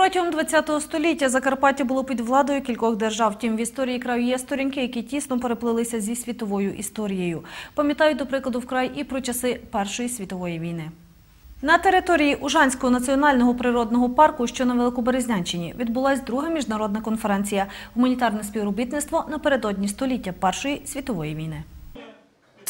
Протягом ХХ століття Закарпаття було під владою кількох держав. Втім, в історії краю є сторінки, які тісно переплилися зі світовою історією. Пам'ятають, до прикладу, вкрай і про часи Першої світової війни. На території Ужанського національного природного парку, що на Великоберезнянщині, відбулась друга міжнародна конференція «Гуманітарне співробітництво напередодні століття Першої світової війни».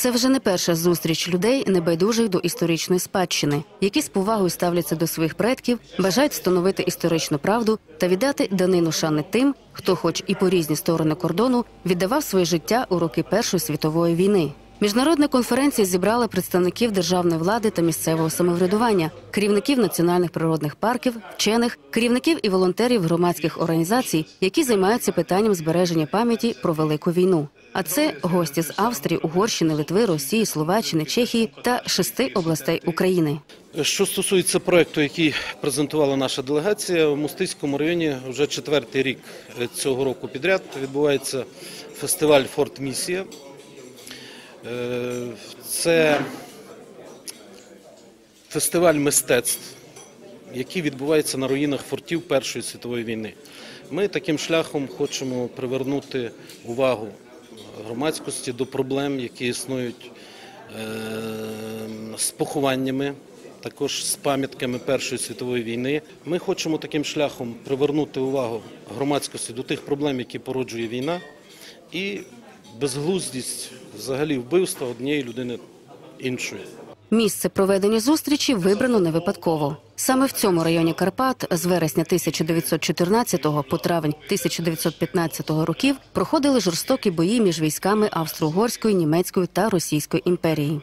Це вже не перша зустріч людей, небайдужих до історичної спадщини, які з повагою ставляться до своїх предків, бажають встановити історичну правду та віддати данину шани тим, хто, хоч і по різні сторони кордону, віддавав своє життя у роки Першої світової війни. Міжнародна конференція зібрала представників державної влади та місцевого самоврядування, керівників національних природних парків, вчених, керівників і волонтерів громадських організацій, які займаються питанням збереження пам'яті про велику війну. А це гості з Австрії, Угорщини, Литви, Росії, Словаччини, Чехії та шести областей України. Що стосується проекту, який презентувала наша делегація, в Мостиському районі вже четвертий рік цього року підряд відбувається фестиваль Форт Місія. Е, Це фестиваль мистецтв, який відбувається на руїнах фортів Першої світової війни. Ми таким шляхом хочемо привернути увагу громадськості до проблем, які існують е, з похованнями, також з пам'ятками Першої світової війни. Ми хочемо таким шляхом привернути увагу громадськості до тих проблем, які породжує війна, і безглуздість взагалі вбивства однієї людини іншої. Місце проведення зустрічі вибрано не випадково. Саме в цьому районі Карпат з вересня 1914 по травень 1915 років проходили жорстокі бої між військами Австро-Угорської, німецької та Російської імперії.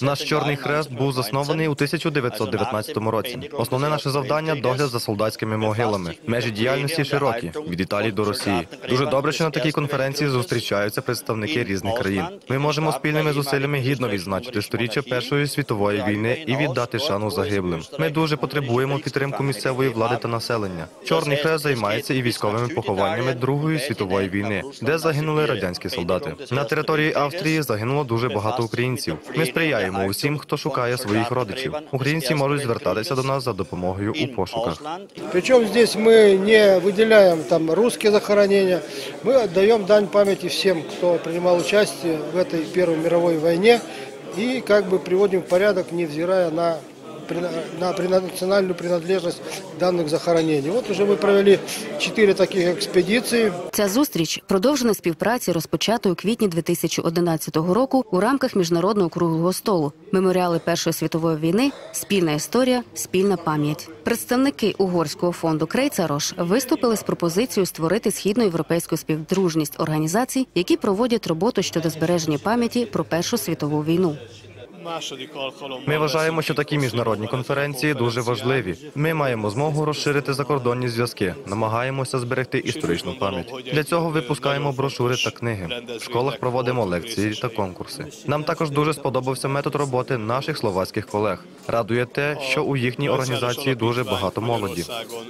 Наш Чорний Хрест був заснований у 1919 році. Основне наше завдання догляд за солдатськими могилами. Межі діяльності широкі від Італії до Росії. Дуже добре, що на такій конференції зустрічаються представники різних країн. Ми можемо спільними зусиллями гідно відзначити сторіччя Першої світової війни і віддати шану загиблим. Ми дуже потребуємо підтримку місцевої влади та населення. Чорний Хрест займається і військовими похованнями Другої світової війни, де загинули радянські солдати. На території Австрії загинуло дуже багато українців. Ми сприяємо усім, хто шукає своїх родичів. Українці можуть звертатися до нас за допомогою у пошуках. Причем здесь мы не выделяем там русские захоронения, мы отдаем дань памяти всем, кто принимал участие в этой Первой мировой войне и как бы приводим в порядок, невзирая на прина- на прина- национальную принадлежность данных захоронений. Вот уже мы провели четыре таких экспедиции. Ця зустріч продовжена співпраці, розпочатої у квітні 2011 року у рамках міжнародного круглого столу меморіали Першої світової війни, спільна історія, спільна пам'ять. Представники угорського фонду Крейцарош виступили з пропозицією створити східноєвропейську співдружність організацій, які проводять роботу щодо збереження пам'яті про Першу світову війну. Ми вважаємо, що такі міжнародні конференції дуже важливі. Ми маємо змогу розширити закордонні зв'язки, намагаємося зберегти історичну пам'ять. Для цього випускаємо брошури та книги. В школах проводимо лекції та конкурси. Нам також дуже сподобався метод роботи наших словацьких колег. Радує те, що у їхній організації дуже багато молоді.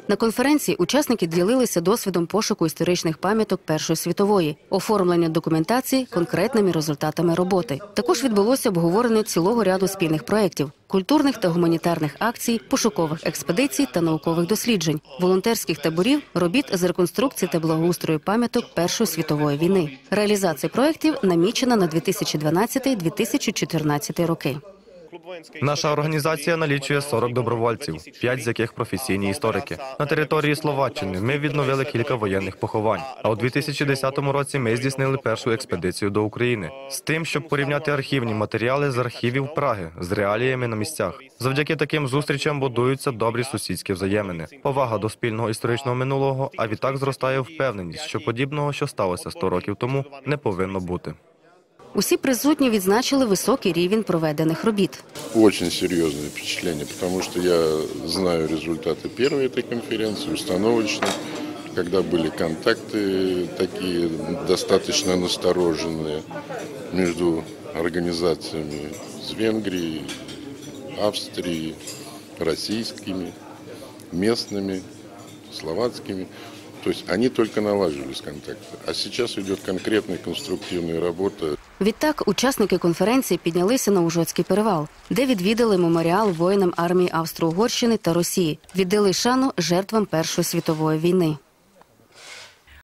На конференції учасники ділилися досвідом пошуку історичних пам'яток Першої світової, оформлення документації конкретними результатами роботи. Також відбулося обговорення цілого ряду спільних проєктів, культурних та гуманітарних акцій, пошукових експедицій та наукових досліджень, волонтерських таборів, робіт з реконструкції та благоустрою пам'яток Першої світової війни. Реалізація проєктів намічена на 2012-2014 роки. Наша організація налічує 40 добровольців, 5 з яких професійні історики. На території Словаччини ми відновили кілька воєнних поховань. А у 2010 році ми здійснили першу експедицію до України з тим, щоб порівняти архівні матеріали з архівів Праги з реаліями на місцях. Завдяки таким зустрічам будуються добрі сусідські взаємини, повага до спільного історичного минулого. А відтак зростає впевненість, що подібного, що сталося 100 років тому, не повинно бути. Усі присутні відзначили високий рівень проведених робіт. Очень серьезное впечатление, потому что я знаю результаты первой этой конференции, установочной, когда были контакты такие достаточно настороженные между организациями с Венгрией, Австрией, российскими, местными, словацкими. То есть они только налаживались контакты. А сейчас идет конкретная конструктивная работа. Відтак, учасники конференції піднялися на Ужоцький перевал, де відвідали меморіал воїнам армії Австро-Угорщини та Росії, віддали шану жертвам Першої світової війни.